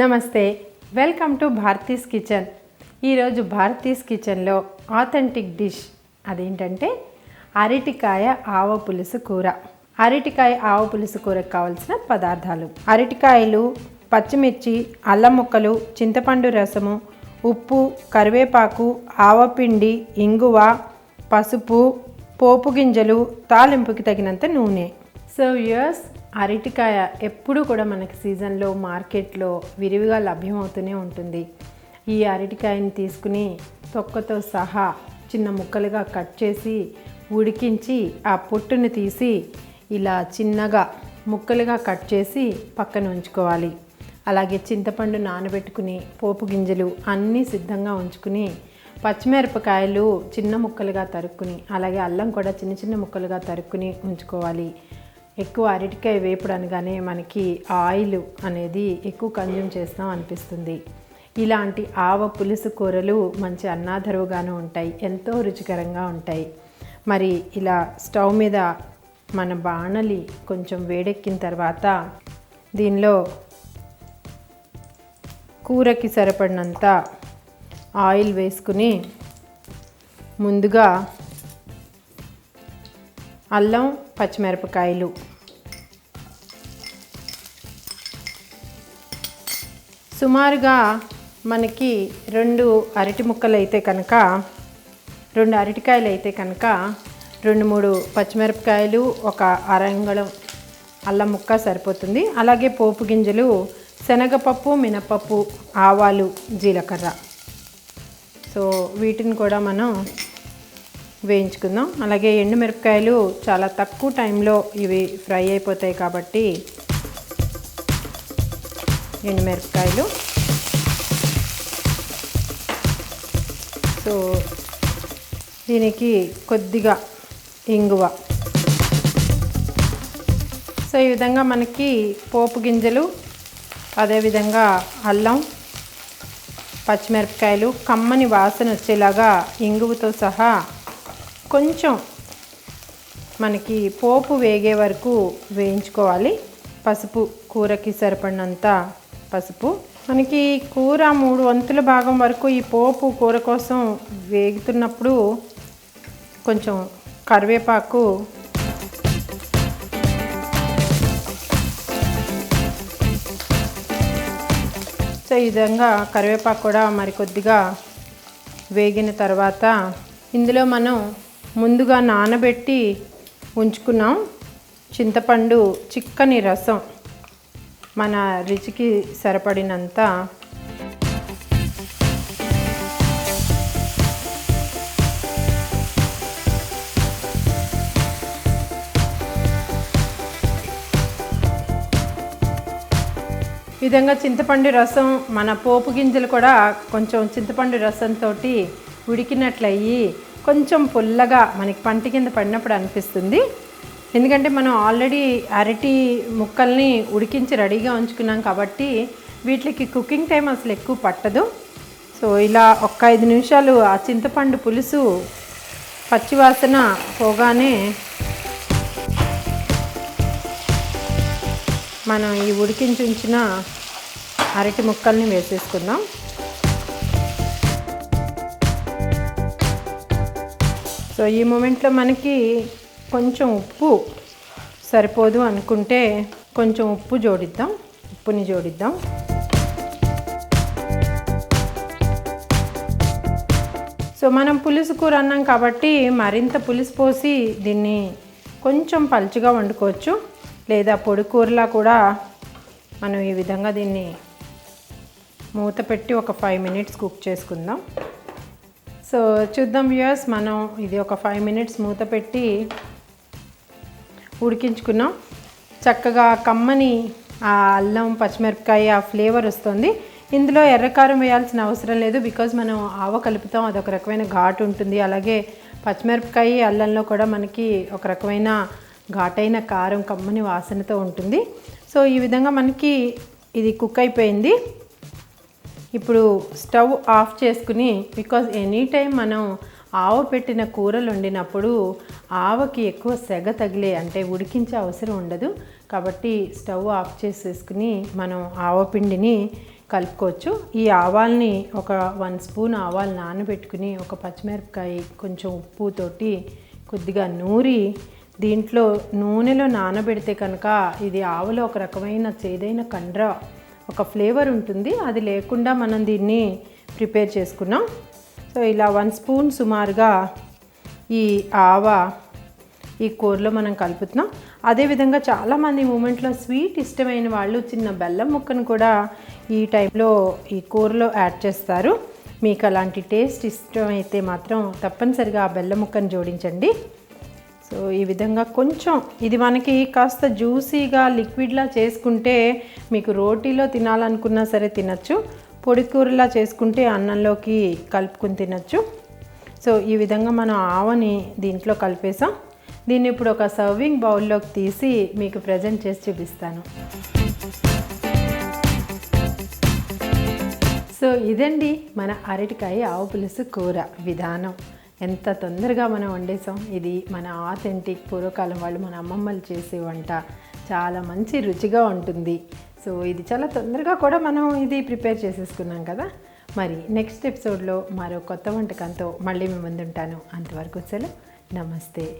నమస్తే welcome to Bharati's kitchen. ఈరోజు భారతీస్ కిచెన్లో ఆథెంటిక్ డిష్ అదేంటంటే అరటికాయ ఆవ పులుసు కూర. అరటికాయ ఆవ పులుసు కూరకు కావలసిన పదార్థాలు. అరటికాయలు పచ్చిమిర్చి అల్లం ముక్కలు చింతపండు రసము ఉప్పు కరివేపాకు ఆవపిండి ఇంగువ పసుపు పోపు గింజలు తాలింపుకి తగినంత నూనె. సో యస్ అరటికాయ ఎప్పుడూ కూడా మనకి సీజన్లో మార్కెట్లో విరివిగా లభ్యమవుతూనే ఉంటుంది. ఈ అరటికాయని తీసుకుని తొక్కతో సహా చిన్న ముక్కలుగా కట్ చేసి ఉడికించి ఆ పొట్టును తీసి ఇలా చిన్నగా ముక్కలుగా కట్ చేసి పక్కన ఉంచుకోవాలి. అలాగే చింతపండు నానబెట్టుకుని పోపు గింజలు అన్నీ సిద్ధంగా ఉంచుకుని పచ్చిమిరపకాయలు చిన్న ముక్కలుగా తరుక్కుని అలాగే అల్లం కూడా చిన్న చిన్న ముక్కలుగా తరుక్కుని ఉంచుకోవాలి. ఎక్కువ అరటికాయ వేపుడు అనగానే మనకి ఆయిల్ అనేది ఎక్కువ కన్జ్యూమ్ చేస్తాం అనిపిస్తుంది. ఇలాంటి ఆవ పులుసు కూరలు మంచి అన్నాధరువుగాను ఉంటాయి. ఎంతో రుచికరంగా ఉంటాయి. మరి ఇలా స్టవ్ మీద మన బాణలి కొంచెం వేడెక్కిన తర్వాత దీనిలో కూరకి సరిపడినంత ఆయిల్ వేసుకుని ముందుగా అల్లం పచ్చిమిరపకాయలు. సుమారుగా మనకి రెండు అరటి ముక్కలు అయితే కనుక రెండు అరటికాయలు అయితే కనుక రెండు మూడు పచ్చిమిరపకాయలు ఒక అరంగళం అల్లం ముక్క సరిపోతుంది. అలాగే పోపు గింజలు శనగపప్పు మినపప్పు ఆవాలు జీలకర్ర. సో వీటిని కూడా మనం వేయించుకుందాం. అలాగే ఎండుమిరపకాయలు చాలా తక్కువ టైంలో ఇవి ఫ్రై అయిపోతాయి కాబట్టి ఎండుమిరపకాయలు. సో దీనికి కొద్దిగా ఇంగువ. సో ఈ విధంగా మనకి పోపు గింజలు అదేవిధంగా అల్లం పచ్చిమిరపకాయలు కమ్మని వాసన వచ్చేలాగా ఇంగువతో సహా కొంచెం మనకి పోపు వేగే వరకు వేయించుకోవాలి. పసుపు కూరకి సరిపడినంత పసుపు. మనకి కూర మూడు వంతుల భాగం వరకు ఈ పోపు కూర కోసం వేగుతున్నప్పుడు కొంచెం కరివేపాకు సో ఈ విధంగా కరివేపాకు కూడా మరి కొద్దిగా వేగిన తర్వాత ఇందులో మనం ముందుగా నానబెట్టి ఉంచుకున్నాం. చింతపండు చిక్కని రసం మన రుచికి సరిపడినంత. విధంగా చింతపండు రసం మన పోపు గింజలు కూడా కొంచెం చింతపండు రసంతో ఉడికినట్లయి కొంచెం పుల్లగా మనకి పంట కింద పడినప్పుడు అనిపిస్తుంది. ఎందుకంటే మనం ఆల్రెడీ అరటి ముక్కల్ని ఉడికించి రెడీగా ఉంచుకున్నాం కాబట్టి వీటికి కుకింగ్ టైం అసలు ఎక్కువ పట్టదు. సో ఇలా ఒక్క ఐదు నిమిషాలు ఆ చింతపండు పులుసు పచ్చివాసన పోగానే మనం ఈ ఉడికించి ఉంచిన అరటి ముక్కల్ని వేసేసుకుందాం. సో ఈ మూమెంట్లో మనకి కొంచెం ఉప్పు సరిపోదు అనుకుంటే కొంచెం ఉప్పు జోడిద్దాం ఉప్పుని జోడిద్దాం. సో మనం పులుసు కూర అన్నాం కాబట్టి మరింత పులుసు పోసి దీన్ని కొంచెం పలుచగా వండుకోవచ్చు. లేదా పొడి కూరలా కూడా మనం ఈ విధంగా దీన్ని మూత పెట్టి ఒక ఫైవ్ మినిట్స్ కుక్ చేసుకుందాం. సో చూద్దాం వ్యూయర్స్ మనం ఇది ఒక ఫైవ్ మినిట్స్ మూత పెట్టి ఉడికించుకున్నాం. చక్కగా కమ్మని ఆ అల్లం పచ్చిమిరపకాయ ఆ ఫ్లేవర్ వస్తుంది. ఇందులో ఎర్రకారం వేయాల్సిన అవసరం లేదు బికాజ్ మనం ఆవ కలుపుతాం అదొక రకమైన ఘాటు ఉంటుంది. అలాగే పచ్చిమిరపకాయ అల్లంలో కూడా మనకి ఒక రకమైన ఘాటైన కారం కమ్మని వాసనతో ఉంటుంది. సో ఈ విధంగా మనకి ఇది కుక్ అయిపోయింది. ఇప్పుడు స్టవ్ ఆఫ్ చేసుకుని బికాజ్ ఎనీ టైం మనం ఆవ పెట్టిన కూరలు వండినప్పుడు ఆవకి ఎక్కువ సెగ తగిలే అంటే ఉడికించే అవసరం ఉండదు. కాబట్టి స్టవ్ ఆఫ్ చేసేసుకుని మనం ఆవపిండిని కలుపుకోవచ్చు. ఈ ఆవాల్ని ఒక వన్ స్పూన్ ఆవాలు నానబెట్టుకుని ఒక పచ్చిమిరపకాయ కొంచెం ఉప్పుతోటి కొద్దిగా నూరి దీంట్లో నూనెలో నానబెడితే కనుక ఇది ఆవలో ఒక రకమైన చేదైన కండ్ర ఒక ఫ్లేవర్ ఉంటుంది. అది లేకుండా మనం దీన్ని ప్రిపేర్ చేసుకున్నాం. సో ఇలా వన్ స్పూన్ సుమారుగా ఈ ఆవ ఈ కూరలో మనం కలుపుతున్నాం. అదేవిధంగా చాలామంది మూమెంట్లో స్వీట్ ఇష్టమైన వాళ్ళు చిన్న బెల్లం ముక్కను కూడా ఈ టైంలో ఈ కూరలో యాడ్ చేస్తారు. మీకు అలాంటి టేస్ట్ ఇష్టమైతే మాత్రం తప్పనిసరిగా ఆ బెల్లం ముక్కను జోడించండి. సో ఈ విధంగా కొంచెం ఇది మనకి కాస్త జ్యూసీగా లిక్విడ్లా చేసుకుంటే మీకు రోటీలో తినాలనుకున్నా సరే తినచ్చు. పొడి కూరలా చేసుకుంటే అన్నంలోకి కలుపుకుని తినచ్చు. సో ఈ విధంగా మనం ఆవని దీంట్లో కలిపేసాం. దీన్ని ఇప్పుడు ఒక సర్వింగ్ బౌల్లోకి తీసి మీకు ప్రజెంట్ చేసి చూపిస్తాను. సో ఇదండి మన అరటికాయ ఆవు పులుసు కూర విధానం. ఎంత తొందరగా మనం వండేసాం ఇది మన ఆథెంటిక్ పూర్వకాలం వాళ్ళు మన అమ్మమ్మలు చేసే వంట. చాలా మంచి రుచిగా ఉంటుంది. సో ఇది చాలా తొందరగా కూడా మనం ఇది ప్రిపేర్ చేసేసుకున్నాం కదా. మరి నెక్స్ట్ ఎపిసోడ్లో మరో కొత్త వంటకంతో మళ్ళీ మీ ముందుంటాను. అంతవరకు సెలవు. నమస్తే.